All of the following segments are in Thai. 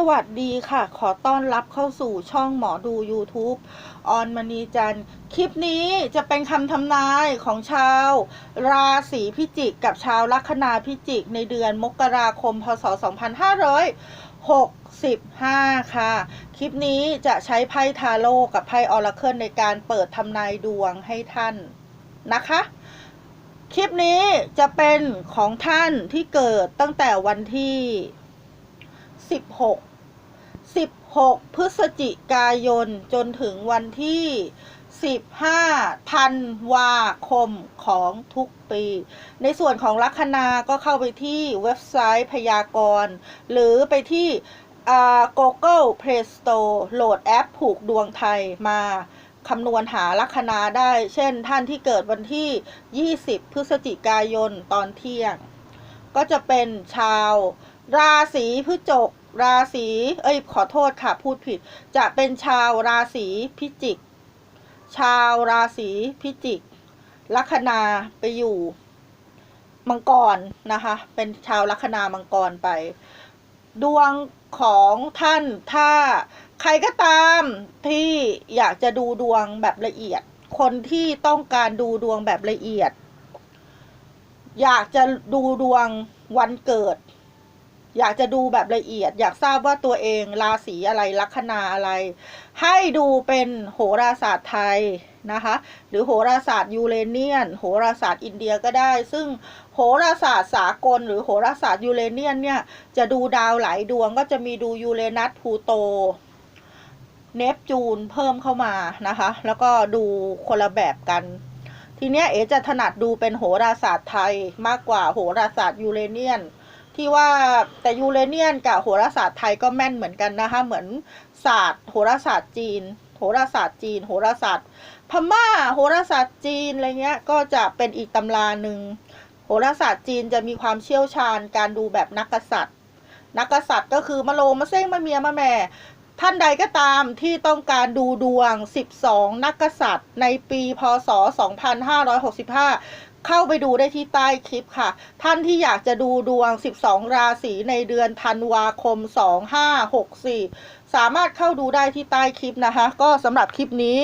สวัสดีค่ะ ขอต้อนรับเข้าสู่ช่องหมอดู YouTube ออนมณีจันทร์คลิปนี้จะเป็นคำทำนายของชาว ราศีพิจิก กับชาวลัคนาพิจิก ในเดือนมกราคม พศ 2565 ค่ะ คลิปนี้จะใช้ไพ่ทาโร่กับไพ่ออราเคิลในการเปิดทำนายดวงให้ท่านนะคะคลิปนี้จะเป็นของท่านที่เกิดตั้งแต่วันที่ 16 16 พฤศจิกายนจนถึงวันที่ 15ธันวาคมของทุกปี ในส่วนของลัคนาก็เข้าไปที่เว็บไซต์พยากรณ์ หรือไปที่อ่า Google Play Store โหลดแอปผูกดวงไทยมาคำนวณหาลัคนาได้ เช่นท่านที่เกิดวันที่ 20 พฤศจิกายนตอนเที่ยง ก็จะเป็นชาวราศีพฤษภ ราศีเอ้ยขอโทษค่ะพูดผิด จะเป็นชาวราศีพิจิก ชาวราศีพิจิก ลัคนาไปอยู่มังกรนะคะ เป็นชาวลัคนามังกรไป ดวงของท่านถ้าใครก็ตามที่อยากจะดูดวงแบบละเอียด คนที่ต้องการดูดวงแบบละเอียด อยากจะดูดวงวันเกิด อยากจะดูแบบละเอียด อยากทราบว่าตัวเองราศีอะไรลัคนาอะไร ให้ดูเป็นโหราศาสตร์ไทยนะคะ หรือโหราศาสตร์ยูเรเนียน โหราศาสตร์อินเดียก็ได้ ซึ่งโหราศาสตร์สากล หรือโหราศาสตร์ยูเรเนียนเนี่ยจะดูดาวหลายดวงก็จะมีดูยูเรนัสพูโตเนปจูนเพิ่มเข้ามานะคะ แล้วก็ดูคนละแบบกัน ทีเนี้ยเอ๋จะถนัดดูเป็นโหราศาสตร์ไทยมากกว่าโหราศาสตร์ยูเรเนียน ที่ว่าแต่ยูเรเนียนกับโหราศาสตร์ไทยก็แม่นเหมือนกันนะคะ เหมือนศาสตร์ โหราศาสตร์จีน โหราศาสตร์จีน โหราศาสตร์พม่า โหราศาสตร์จีนอะไรเงี้ยก็จะเป็นอีกตำราหนึ่งโหราศาสตร์จีนจะมีความเชี่ยวชาญการดูแบบนักกษัตริย์ นักกษัตริย์ก็คือมะโลมะเซ้งมะเมียมะแม่ ท่านใดก็ตามที่ต้องการดูดวง 12 นักกษัตริย์ ในปีพศ 2565 เข้าไปดูได้ที่ใต้คลิปค่ะ ท่านที่อยากจะดูดวง 12 ราศีในเดือนธันวาคม 2564 สามารถเข้าดูได้ที่ใต้คลิปนะคะ ก็สำหรับคลิปนี้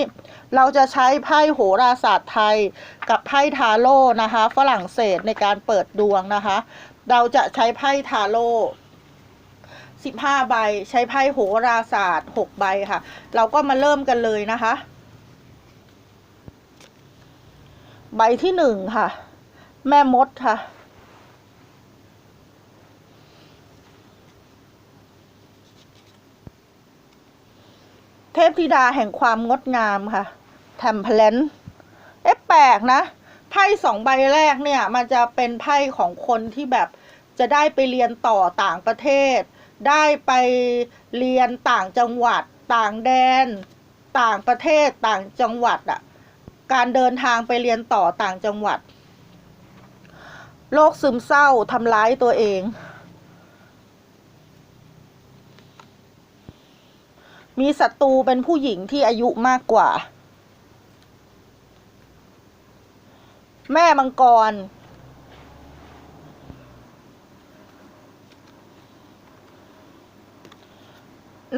เราจะใช้ไพ่โหราศาสตร์ไทย กับไพ่ทาโร่นะคะ ฝรั่งเศสในการเปิดดวงนะคะ เราจะใช้ไพ่ทาโร่สิบห้าใบ ใช้ไพ่โหราศาสตร์หกใบค่ะ เราก็มาเริ่มกันเลยนะคะ ใบที่หนึ่งค่ะ แม่มดค่ะ เทพธิดาแห่งความงดงามค่ะแทมเพลนเอ๊ะแปลกนะ ไพ่สองใบแรกเนี่ย มันจะเป็นไพ่ของคนที่แบบจะได้ไปเรียนต่อต่างประเทศ ได้ไปเรียนต่างจังหวัด ต่างแดน ต่างประเทศต่างจังหวัดอะ การเดินทางไปเรียนต่อต่างจังหวัด โรคซึมเศร้าทำร้ายตัวเอง มีศัตรูเป็นผู้หญิงที่อายุมากกว่า แม่มังกร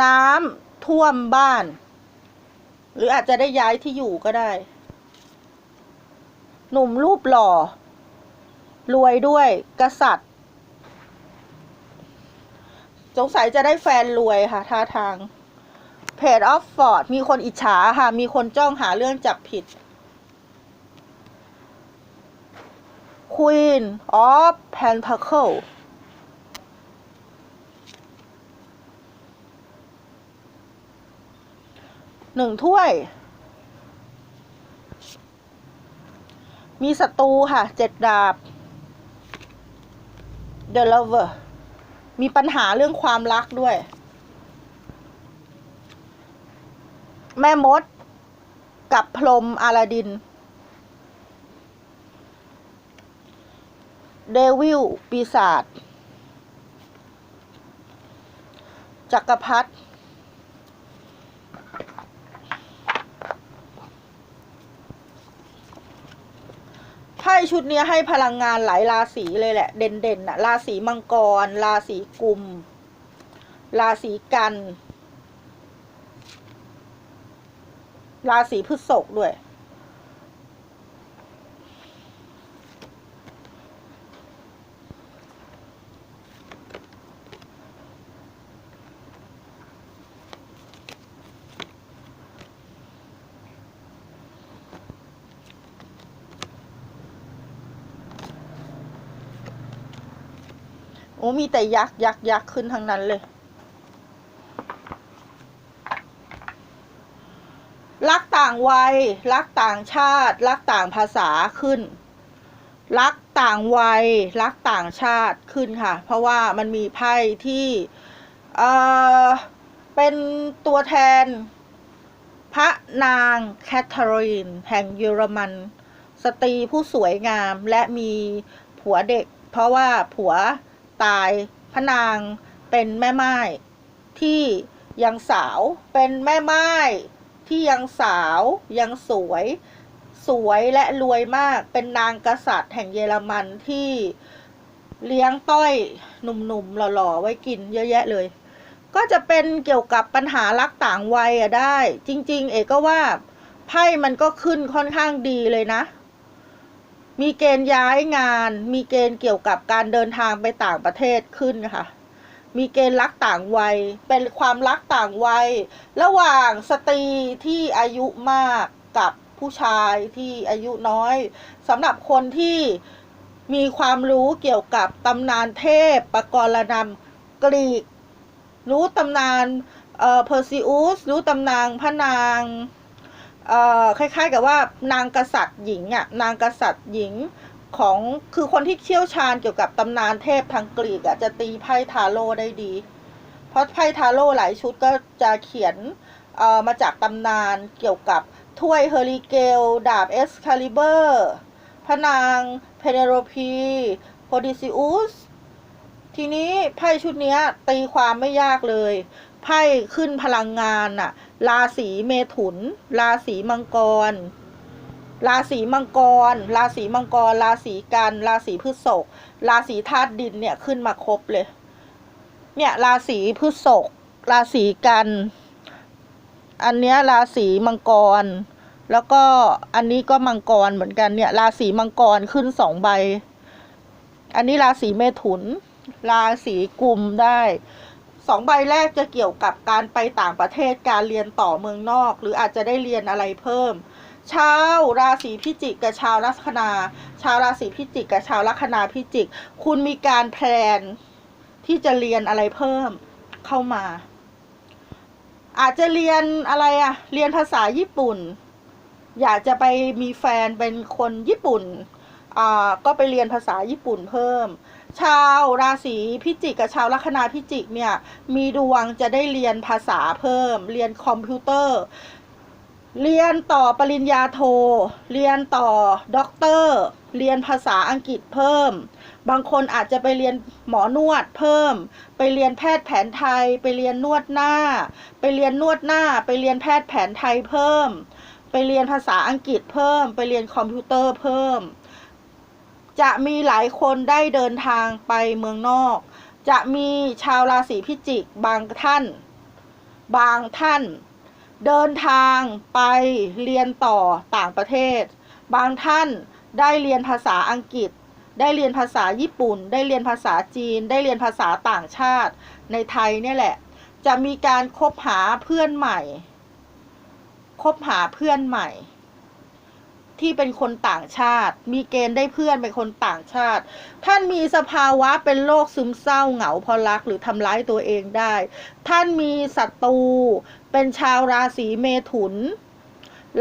น้ำท่วมบ้าน หรืออาจจะได้ย้ายที่อยู่ก็ได้ หนุ่มรูปหล่อ รวยด้วย กษัตริย์ สงสัยจะได้แฟนรวยค่ะ ท่าทาง เพจออฟฟอร์ด มีคนอิจฉาค่ะ มีคนจ้องหาเรื่องจับผิด Queen of Pentacle หนึ่งถ้วย มีศัตรูค่ะเจ็ดดาบ The Lover มีปัญหาเรื่องความรักด้วย แม่มด กับพรมอาลาดิน เดวิลปีศาจจักรพรรดิ ชุดนี้ให้พลังงานหลายราศีเลยแหละ เด่นๆน่ะราศีมังกร ราศีกุม ราศีกัน ราศีพฤษภด้วย อ้มีแต่ยักษ์ยักษ์ยักษ์ขึ้นทั้งนั้นเลย รักต่างวัย รักต่างชาติ รักต่างภาษาขึ้น รักต่างวัย รักต่างชาติขึ้นค่ะ เพราะว่ามันมีไพ่ที่เอ่อเป็นตัวแทน พระนางแคทเธอรีน แห่งเยอรมัน สตรีผู้สวยงามและมีผัวเด็ก เพราะว่าผัว ตายพระนางเป็นแม่ไม้ที่ยังสาวเป็นแม่ไม้ที่ยังสาวยังสวย สวยและรวยมากเป็นนางกษัตริย์แห่งเยอรมันที่เลี้ยงต้อยหนุ่มๆหล่อๆไว้กินเยอะแยะเลย ก็จะเป็นเกี่ยวกับปัญหารักต่างวัยอะได้ จริง ๆ เอกก็ว่าไพ่มันก็ขึ้นค่อนข้างดีเลยนะ มีเกณฑ์ย้ายงาน มีเกณฑ์เกี่ยวกับการเดินทางไปต่างประเทศขึ้นค่ะ มีเกณฑ์รักต่างวัย เป็นความรักต่างวัย ระหว่างสตรีที่อายุมากกับผู้ชายที่อายุน้อยสำหรับคนที่มีความรู้เกี่ยวกับตำนานเทพปกรณำกรีก รู้ตำนานเอ่อเพอร์ซิอุสรู้ตำนานพระนาง คล้ายๆ กับว่านางกษัตริย์หญิงอะนางกษัตริย์หญิงของคือคนที่เชี่ยวชาญเกี่ยวกับตำนานเทพทางกรีกอะจะตีไพ่ทาโร่ได้ดี เพราะไพ่ทาโร่หลายชุดก็จะเขียนเอ่อมาจากตำนานเกี่ยวกับถ้วยเฮอริเกล ดาบเอสคาลิเบอร์พระนางเพเนโรพีโพดิซิอุสทีนี้ไพ่ชุดเนี้ยตีความไม่ยากเลย ไพ่ขึ้นพลังงานน่ะราศีเมถุน ราศีมังกร ราศีมังกร ราศีมังกร ราศีกัน ราศีพฤษภราศีธาตุดินเนี่ยขึ้นมาครบเลย เนี่ยราศีพฤษภราศีกัน อันเนี้ยราศีมังกร แล้วก็อันนี้ก็มังกรเหมือนกันเนี่ย ราศีมังกรขึ้นสองใบ อันนี้ราศีเมถุน ราศีกุมได้ สองใบแรกจะเกี่ยวกับการไปต่างประเทศการเรียนต่อเมืองนอก หรืออาจจะได้เรียนอะไรเพิ่ม ชาวราศีพิจิกกับชาวลัคนา ชาวราศีพิจิกกับชาวลัคนาพิจิก คุณมีการแพลนที่จะเรียนอะไรเพิ่มเข้ามา อาจจะเรียนอะไรอะเรียนภาษาญี่ปุ่น อยากจะไปมีแฟนเป็นคนญี่ปุ่นอ่าก็ไปเรียนภาษาญี่ปุ่นเพิ่ม ชาวราศีพิจิกกับชาวลัคนาพิจิกเนี่ยมีดวงจะได้เรียนภาษาเพิ่ม เรียนคอมพิวเตอร์ เรียนต่อปริญญาโท เรียนต่อด็อกเตอร์ เรียนภาษาอังกฤษเพิ่ม บางคนอาจจะไปเรียนหมอนวดเพิ่ม ไปเรียนแพทย์แผนไทย ไปเรียนนวดหน้า ไปเรียนนวดหน้า ไปเรียนแพทย์แผนไทยเพิ่ม ไปเรียนภาษาอังกฤษเพิ่ม ไปเรียนคอมพิวเตอร์เพิ่ม จะมีหลายคนได้เดินทางไปเมืองนอก จะมีชาวราศีพิจิกบางท่าน บางท่าน เดินทางไปเรียนต่อต่างประเทศ บางท่านได้เรียนภาษาอังกฤษ ได้เรียนภาษาญี่ปุ่น ได้เรียนภาษาจีน ได้เรียนภาษาต่างชาติ ในไทยเนี่ยแหละ จะมีการคบหาเพื่อนใหม่ คบหาเพื่อนใหม่ ที่เป็นคนต่างชาติ มีเกณฑ์ได้เพื่อนเป็นคนต่างชาติ ท่านมีสภาวะเป็นโรคซึมเศร้าเหงาพราะรักหรือทำร้ายตัวเองได้ ท่านมีศัตรูเป็นชาวราศีเมถุน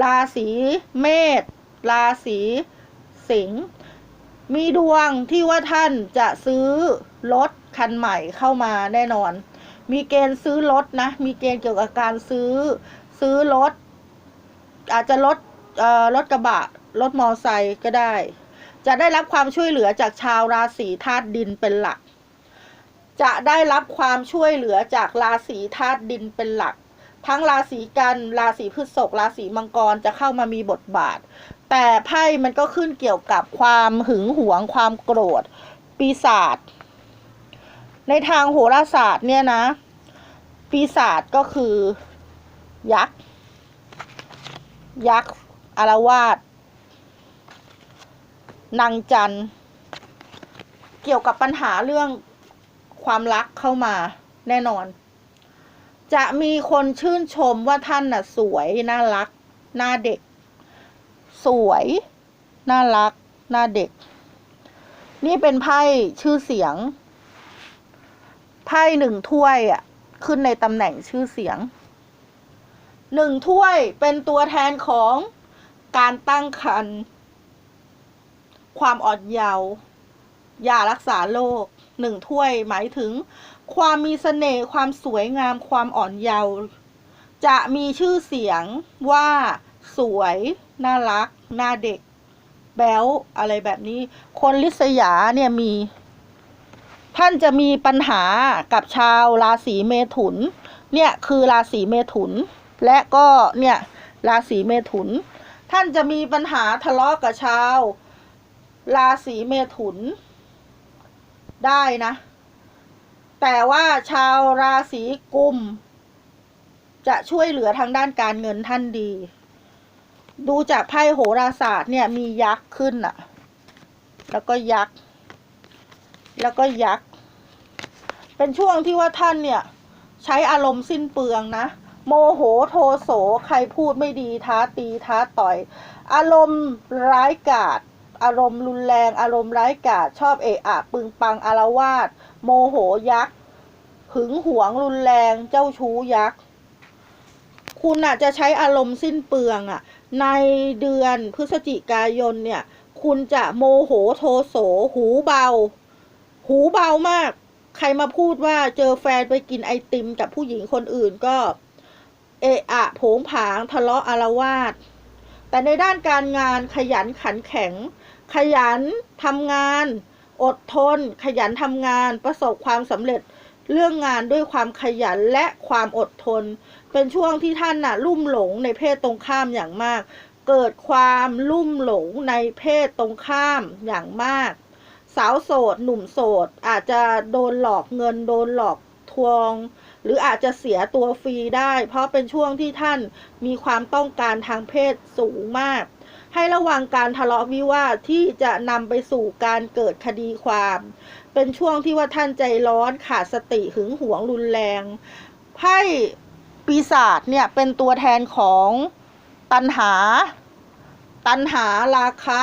ราศีเมษ ราศีสิงห์ มีดวงที่ว่าท่านจะซื้อรถคันใหม่เข้ามาแน่นอน มีเกณฑ์ซื้อรถนะ มีเกณฑ์เกี่ยวกับการซื้อ ซื้อรถอาจจะรถ รถกระบะ รถมอไซค์ก็ได้ จะได้รับความช่วยเหลือจากชาวราศีธาตุดินเป็นหลัก จะได้รับความช่วยเหลือจากราศีธาตุดินเป็นหลัก ทั้งราศีกันราศีพฤษภราศีมังกรจะเข้ามามีบทบาท แต่ไพ่มันก็ขึ้นเกี่ยวกับความหึงหวงความโกรธ ปีศาจในทางโหราศาสตร์เนี่ยนะ ปีศาจก็คือยักษ์ยักษ์ อารวาสนางจันเกี่ยวกับปัญหาเรื่องความรักเข้ามาแน่นอน จะมีคนชื่นชมว่าท่านน่ะ สวยน่ารักหน้าเด็ก สวยน่ารักหน้าเด็ก นี่เป็นไพ่ชื่อเสียง ไพ่หนึ่งถ้วยอะ ขึ้นในตำแหน่งชื่อเสียงหนึ่งถ้วยเป็นตัวแทนของ การตั้งครรภ์ความอ่อนเยาว์ยารักษาโรคหนึ่งถ้วยหมายถึง ความมีเสน่ห์ความสวยงามความอ่อนเยาว์จะมีชื่อเสียงว่าสวย น่ารัก หน้าเด็ก แบ๊วอะไรแบบนี้ คนลิษยาเนี่ยมี ท่านจะมีปัญหากับชาวราศีเมถุน เนี่ยคือราศีเมถุน และก็เนี่ยราศีเมถุน ท่านจะมีปัญหาทะเลาะกับชาว ราศีเมถุน ได้นะ แต่ว่าชาวราศีกุม จะช่วยเหลือทางด้านการเงินท่านดี ดูจากไพ่โหราศาสตร์เนี่ยมียักษ์ขึ้นอะแล้วก็ยักษ์ แล้วก็ยักษ์ เป็นช่วงที่ว่าท่านเนี่ย ใช้อารมณ์สิ้นเปลืองนะ โมโหโทโสใครพูดไม่ดีท้าตีท้าต่อย อารมณ์ร้ายกาจอารมณ์รุนแรง อารมณ์ร้ายกาจชอบเอะอะปึงปังอารวาสโมโหยักษ์หึงหวงรุนแรงเจ้าชู้ยักษ์คุณอาจจะใช้อารมณ์สิ้นเปลืองอะในเดือนพฤศจิกายนเนี่ย คุณจะโมโหโทโสหูเบา หูเบามาก ใครมาพูดว่าเจอแฟนไปกินไอติมกับผู้หญิงคนอื่นก็ เอะอะผงผางทะเลาะอารวาสแต่ในด้านการงานขยันขันแข็ง ขยันทำงาน อดทน ขยันทำงาน ประสบความสำเร็จเรื่องงานด้วยความขยันและความอดทน เป็นช่วงที่ท่านน่ะลุ่มหลงในเพศตรงข้ามอย่างมาก เกิดความลุ่มหลงในเพศตรงข้ามอย่างมาก สาวโสด หนุ่มโสด อาจจะโดนหลอกเงินโดนหลอกทวง หรืออาจจะเสียตัวฟรีได้ เพราะเป็นช่วงที่ท่านมีความต้องการทางเพศสูงมาก ให้ระวังการทะเลาะวิวาทที่จะนำไปสู่การเกิดคดีความ เป็นช่วงที่ว่าท่านใจร้อนขาดสติหึงหวงรุนแรงไพ่ปีศาจเนี่ยเป็นตัวแทนของตัณหา ตัณหาราคะ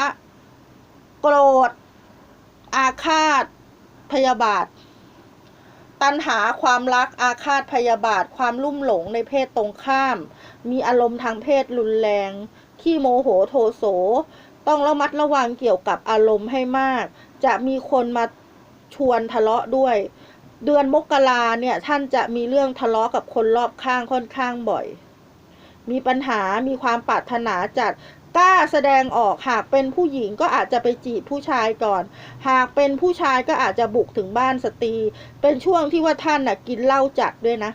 โกรธ อาฆาต พยาบาท ตัณหาความรักอาฆาตพยาบาท ความลุ่มหลงในเพศตรงข้าม มีอารมณ์ทางเพศรุนแรง ขี้โมโหโทโส ต้องระมัดระวังเกี่ยวกับอารมณ์ให้มาก จะมีคนมาชวนทะเลาะด้วย เดือนมกราเนี่ยท่านจะมีเรื่องทะเลาะกับคนรอบข้างค่อนข้างบ่อย มีปัญหามีความปรารถนาจัด กล้าแสดงออกหากเป็นผู้หญิงก็อาจจะไปจีบผู้ชายก่อน หากเป็นผู้ชายก็อาจจะบุกถึงบ้านสตรี เป็นช่วงที่ว่าท่านน่ะกินเหล้าจัดด้วยนะ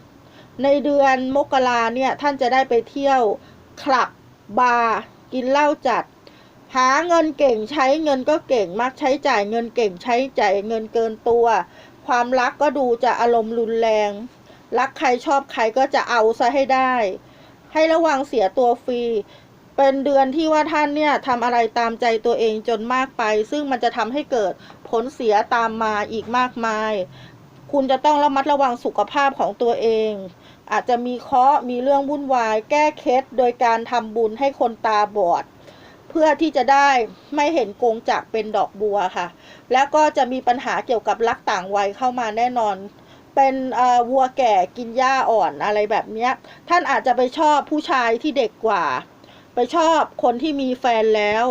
ในเดือนมกราเนี่ยท่านจะได้ไปเที่ยวคลับบาร์กินเหล้าจัด หาเงินเก่งใช้เงินก็เก่งมักใช้จ่ายเงินเก่งใช้จ่ายเงินเกินตัว ความรักก็ดูจะอารมณ์รุนแรง รักใครชอบใครก็จะเอาซะให้ได้ ให้ระวังเสียตัวฟรี เป็นเดือนที่ว่าท่านเนี่ยทำอะไรตามใจตัวเองจนมากไป ซึ่งมันจะทำให้เกิดผลเสียตามมาอีกมากมาย คุณจะต้องระมัดระวังสุขภาพของตัวเอง อาจจะมีเคราะห์มีเรื่องวุ่นวาย แก้เคล็ดโดยการทำบุญให้คนตาบอด เพื่อที่จะได้ไม่เห็นกงจากเป็นดอกบัวค่ะ แล้วก็จะมีปัญหาเกี่ยวกับรักต่างวัยเข้ามาแน่นอนเป็นวัวแก่กินหญ้าอ่อนอะไรแบบนี้ท่านอาจจะไปชอบผู้ชายที่เด็กกว่า ไปชอบคนที่มีแฟนแล้ว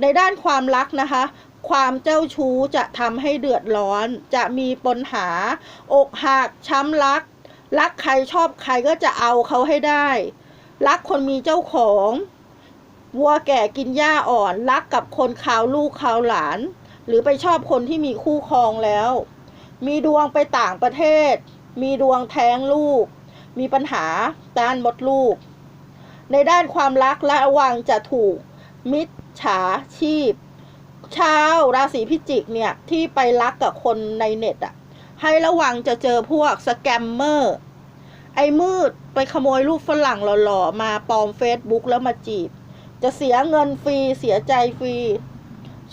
ในด้านความรักนะคะ ความเจ้าชู้จะทำให้เดือดร้อน จะมีปัญหา อกหักช้ำรัก รักใครชอบใครก็จะเอาเขาให้ได้ รักคนมีเจ้าของวัวแก่กินหญ้าอ่อน รักกับคนขาวลูกขาวหลาน หรือไปชอบคนที่มีคู่ครองแล้ว มีดวงไปต่างประเทศ มีดวงแท้งลูก มีปัญหาด้านมดลูก ในด้านความรักและระวังจะถูกมิจฉาชีพ ชาวราศีพิจิกเนี่ยที่ไปรักกับคนในเน็ตอะให้ระวังจะเจอพวกสแกมเมอร์ ไอ้มืดไปขโมยรูปฝรั่งหล่อๆ มาปลอมเฟซบุ๊กแล้วมาจีบ จะเสียเงินฟรีเสียใจฟรี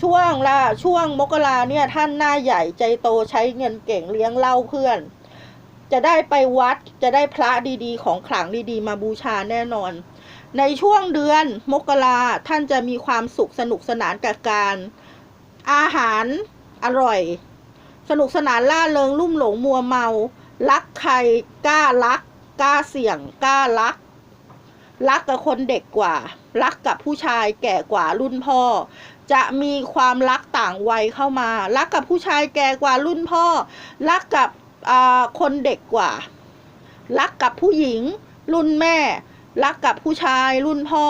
ช่วงละช่วงมกราเนี่ยท่านหน้าใหญ่ใจโตใช้เงินเก่งเลี้ยงเล้าเพื่อน จะได้ไปวัดจะได้พระดีๆ ของขลังดีๆ มาบูชาแน่นอน ในช่วงเดือนมกราท่านจะมีความสุขสนุกสนานกับการอาหารอร่อย สนุกสนานล่าเริงลุ่มหลงมัวเมา รักใครกล้ารัก กล้าเสี่ยงกล้ารัก รักกับคนเด็กกว่า รักกับผู้ชายแก่กว่ารุ่นพ่อ จะมีความรักต่างวัยเข้ามา รักกับผู้ชายแก่กว่ารุ่นพ่อ รักกับคนเด็กกว่า รักกับผู้หญิงรุ่นแม่ รักกับผู้ชายรุ่นพ่อ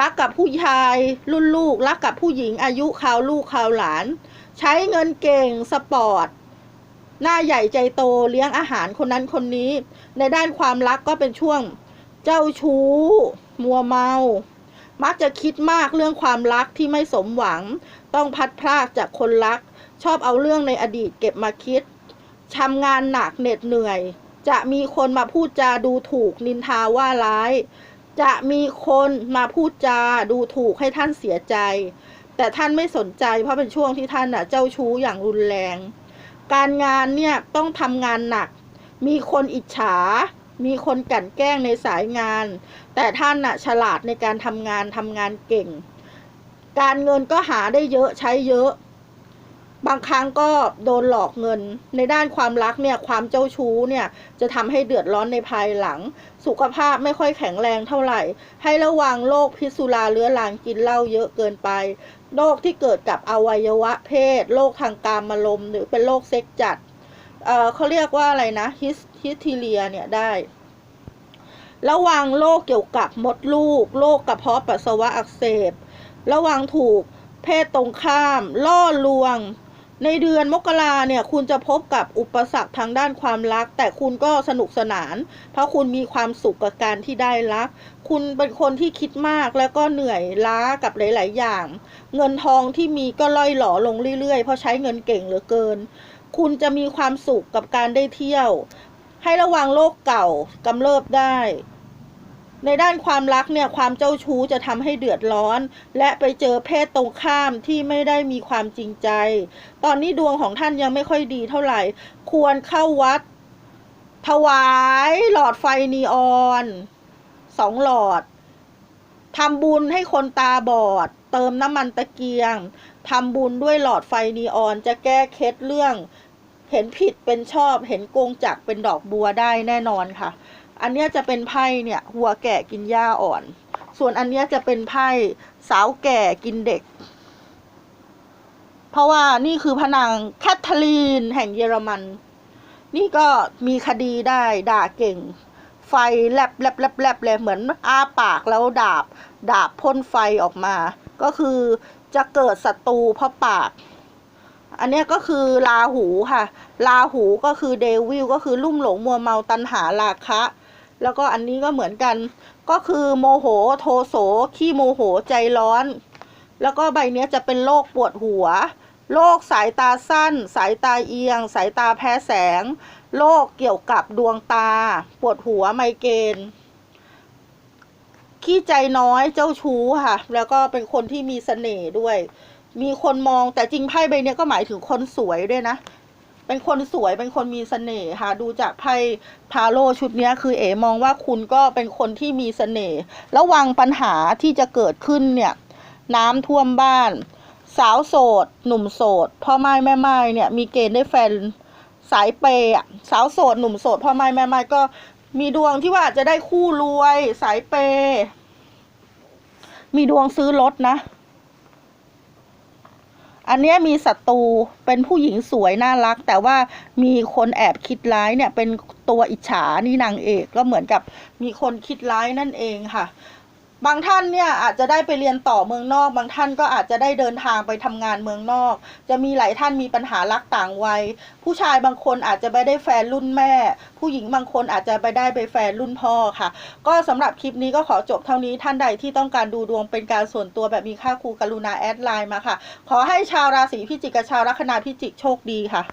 รักกับผู้ชายรุ่นลูก รักกับผู้หญิงอายุคราวลูกคราวหลาน ใช้เงินเก่งสปอร์ตหน้าใหญ่ใจโตเลี้ยงอาหารคนนั้นคนนี้ ในด้านความรักก็เป็นช่วง เจ้าชู้ มัวเมา มักจะคิดมากเรื่องความรักที่ไม่สมหวัง ต้องพัดพรากจากคนรัก ชอบเอาเรื่องในอดีตเก็บมาคิดทำงานหนักเหน็ดเหนื่อย จะมีคนมาพูดจาดูถูกนินทาว่าร้าย จะมีคนมาพูดจาดูถูกให้ท่านเสียใจ แต่ท่านไม่สนใจเพราะเป็นช่วงที่ท่านน่ะเจ้าชู้อย่างรุนแรง การงานเนี่ยต้องทำงานหนัก มีคนอิจฉา มีคนกลั่นแกล้งในสายงาน แต่ท่านน่ะฉลาดในการทำงานทำงานเก่ง การเงินก็หาได้เยอะใช้เยอะ บางครั้งก็โดนหลอกเงิน ในด้านความรักเนี่ยความเจ้าชู้เนี่ยจะทำให้เดือดร้อนในภายหลัง สุขภาพไม่ค่อยแข็งแรงเท่าไหร่ ให้ระวังโรคพิษสุราเรื้อรังกินเหล้าเยอะเกินไปโรคที่เกิดกับอวัยวะเพศโรคทางการมารมณ์หรือเป็นโรคเซ็กจัดเเขาเรียกว่าอะไรนะฮิสฮิสทีเลียเนี่ยได้ ระวังโรคเกี่ยวกับมดลูกโรคกระเพาะปัสสาวะอักเสบ ระวังถูกเพศตรงข้าม ล่อลวง ในเดือนมกราเนี่ยคุณจะพบกับอุปสรรคทางด้านความรัก แต่คุณก็สนุกสนาน เพราะคุณมีความสุขกับการที่ได้รัก คุณเป็นคนที่คิดมากแล้วก็เหนื่อยล้ากับหลาย ๆ อย่าง เงินทองที่มีก็ล่อยหล่อลงเรื่อย ๆ เพราะใช้เงินเก่งเหลือเกิน คุณจะมีความสุขกับการได้เที่ยว ให้ระวังโรคเก่ากำเริบได้ ในด้านความรักเนี่ยความเจ้าชู้จะทำให้เดือดร้อน และไปเจอเพศตรงข้ามที่ไม่ได้มีความจริงใจ ตอนนี้ดวงของท่านยังไม่ค่อยดีเท่าไหร่ ควรเข้าวัด ถวายหลอดไฟนีออนสองหลอดทำบุญให้คนตาบอด เติมน้ำมันตะเกียงทำบุญด้วยหลอดไฟนีออนจะแก้เคล็ดเรื่อง เห็นผิดเป็นชอบ เห็นโกงจักเป็นดอกบัวได้แน่นอนค่ะ อันเนี้ยจะเป็นไพ่เนี่ยหัวแก่กินหญ้าอ่อน ส่วนอันเนี้ยจะเป็นไพ่สาวแก่กินเด็ก เพราะว่านี่คือพนางแคทเธอรีนแห่งเยอรมัน นี่ก็มีคดีได้ด่าเก่ง ไฟแลบแลบแลบแลบเลยเหมือนอ้าปากแล้วดาบ ดาบพ่นไฟออกมา ก็คือจะเกิดศัตรูเพราะปาก อันเนี้ยก็คือลาหูค่ะ ลาหูก็คือเดวิลก็คือลุ่มหลงมัวเมาตันหาราคะ แล้วก็อันนี้ก็เหมือนกัน ก็คือโมโหโทโสขี้โมโหใจร้อน แล้วก็ใบเนี้ยจะเป็นโรคปวดหัวโรคสายตาสั้น สายตาเอียง สายตาแพ้แสงโรคเกี่ยวกับดวงตา ปวดหัวไมเกรนขี้ใจน้อยเจ้าชู้ค่ะ แล้วก็เป็นคนที่มีเสน่ห์ด้วย มีคนมองแต่จริงไพ่ใบเนี้ยก็หมายถึงคนสวยด้วยนะ เป็นคนสวยเป็นคนมีเสน่ห์ค่ะดูจากไพ่พาโลชุดนี้คือเอ๋มองว่าคุณก็เป็นคนที่มีเสน่ห์ระวังปัญหาที่จะเกิดขึ้นเนี่ยน้ำท่วมบ้าน สาวโสด หนุ่มโสดพ่อไม้แม่ไม้เนี่ยมีเกณฑ์ได้แฟนสายเปย์อะสาวโสด หนุ่มโสดพ่อไม้แม่ไม้ก็มีดวงที่ว่าจะได้คู่รวยสายเปย์มีดวงซื้อรถนะ อันนี้มีศัตรูเป็นผู้หญิงสวยน่ารัก แต่ว่ามีคนแอบคิดร้ายเนี่ยเป็นตัวอิจฉานี่นางเอกก็เหมือนกับมีคนคิดร้ายนั่นเองค่ะ บางท่านเนี่ยอาจจะได้ไปเรียนต่อเมืองนอก บางท่านก็อาจจะได้เดินทางไปทำงานเมืองนอก จะมีหลายท่านมีปัญหารักต่างวัย ผู้ชายบางคนอาจจะไปได้แฟนรุ่นแม่ ผู้หญิงบางคนอาจจะไปได้ไปแฟนรุ่นพ่อค่ะ ก็สำหรับคลิปนี้ก็ขอจบเท่านี้ท่านใดที่ต้องการดูดวงเป็นการส่วนตัวแบบมีค่าครูกรุณาแอดไลน์มาค่ะ ขอให้ชาวราศีพิจิกกับชาวลัคนาพิจิกโชคดีค่ะ